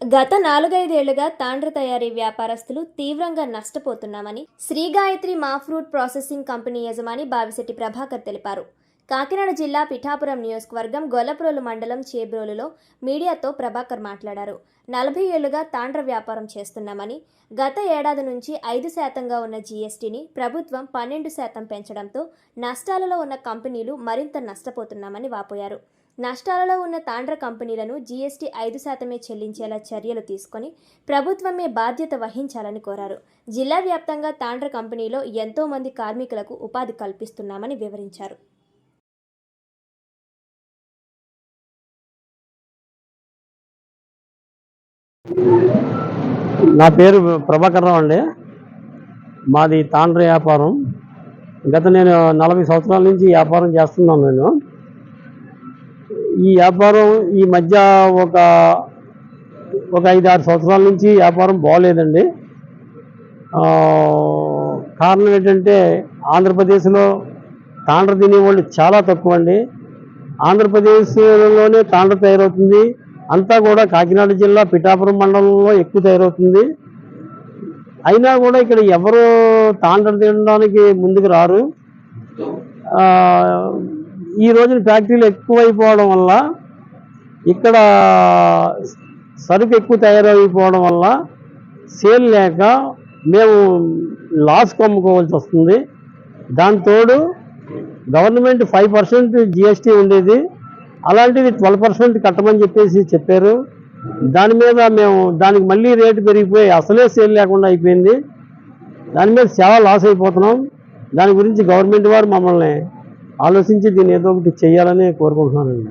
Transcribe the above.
గత నాలుగైదేళ్ళుగా తాండ్ర తయారీ వ్యాపారస్తులు తీవ్రంగా నష్టపోతున్నామని శ్రీ గాయత్రి మా ఫ్రూట్ ప్రాసెసింగ్ కంపెనీ యజమాని బావిశెట్టి ప్రభాకర్ తెలిపారు. కాకినాడ జిల్లా పిఠాపురం నియోజకవర్గం గొల్లప్రోలు మండలం చేబ్రోలులో మీడియాతో ప్రభాకర్ మాట్లాడారు. నలభై ఏళ్ళుగా తాండ్ర వ్యాపారం చేస్తున్నామని గత ఏడాది నుంచి ఐదు శాతంగా ఉన్న జీఎస్టీని ప్రభుత్వం పన్నెండు శాతం పెంచడంతో నష్టాలలో ఉన్న కంపెనీలు మరింత నష్టపోతున్నామని వాపోయారు. నష్టాలలో ఉన్న తాండ్ర కంపెనీలను జీఎస్టీ ఐదు శాతమే చెల్లించేలా చర్యలు తీసుకొని ప్రభుత్వమే బాధ్యత వహించాలని కోరారు. జిల్లా వ్యాప్తంగా తాండ్ర కంపెనీలో ఎంతో మంది కార్మికులకు ఉపాధి కల్పిస్తున్నామని వివరించారు. నా పేరు ప్రభాకర్ రావు అండి. మాది తాండ్ర వ్యాపారం. గత నేను నలభై సంవత్సరాల నుంచి వ్యాపారం చేస్తున్నాను నేను. ఈ వ్యాపారం ఈ మధ్య ఒక ఒక ఐదు ఆరు సంవత్సరాల నుంచి వ్యాపారం బాగోలేదండి. కారణం ఏంటంటే ఆంధ్రప్రదేశ్లో తాండ్ర తినేవాళ్ళు చాలా తక్కువ అండి ఆంధ్రప్రదేశ్లోనే తాండ్ర తయారవుతుంది. అంతా కూడా కాకినాడ జిల్లా పిఠాపురం మండలంలో ఎక్కువ తయారవుతుంది. అయినా కూడా ఇక్కడ ఎవరు తాండ్ర తినడానికి ముందుకు రారు. ఈ రోజున ఫ్యాక్టరీలు ఎక్కువైపోవడం వల్ల ఇక్కడ సరుకు ఎక్కువ తయారైపోవడం వల్ల సేల్ లేక మేము లాస్ అమ్ముకోవాల్సి వస్తుంది. దానితోడు గవర్నమెంట్ ఫైవ్ పర్సెంట్ జిఎస్టీ ఉండేది. అలాంటిది ట్వెల్వ్ పర్సెంట్ కట్టమని చెప్పేసి చెప్పారు. దాని మీద మేము దానికి మళ్ళీ రేటు పెరిగిపోయి అసలే సేల్ లేకుండా అయిపోయింది. దాని మీద చాలా లాస్ అయిపోతున్నాం. దాని గురించి గవర్నమెంట్ వారు మమ్మల్ని ఆలోచించి దీన్ని ఏదో ఒకటి చేయాలని కోరుకుంటున్నానండి.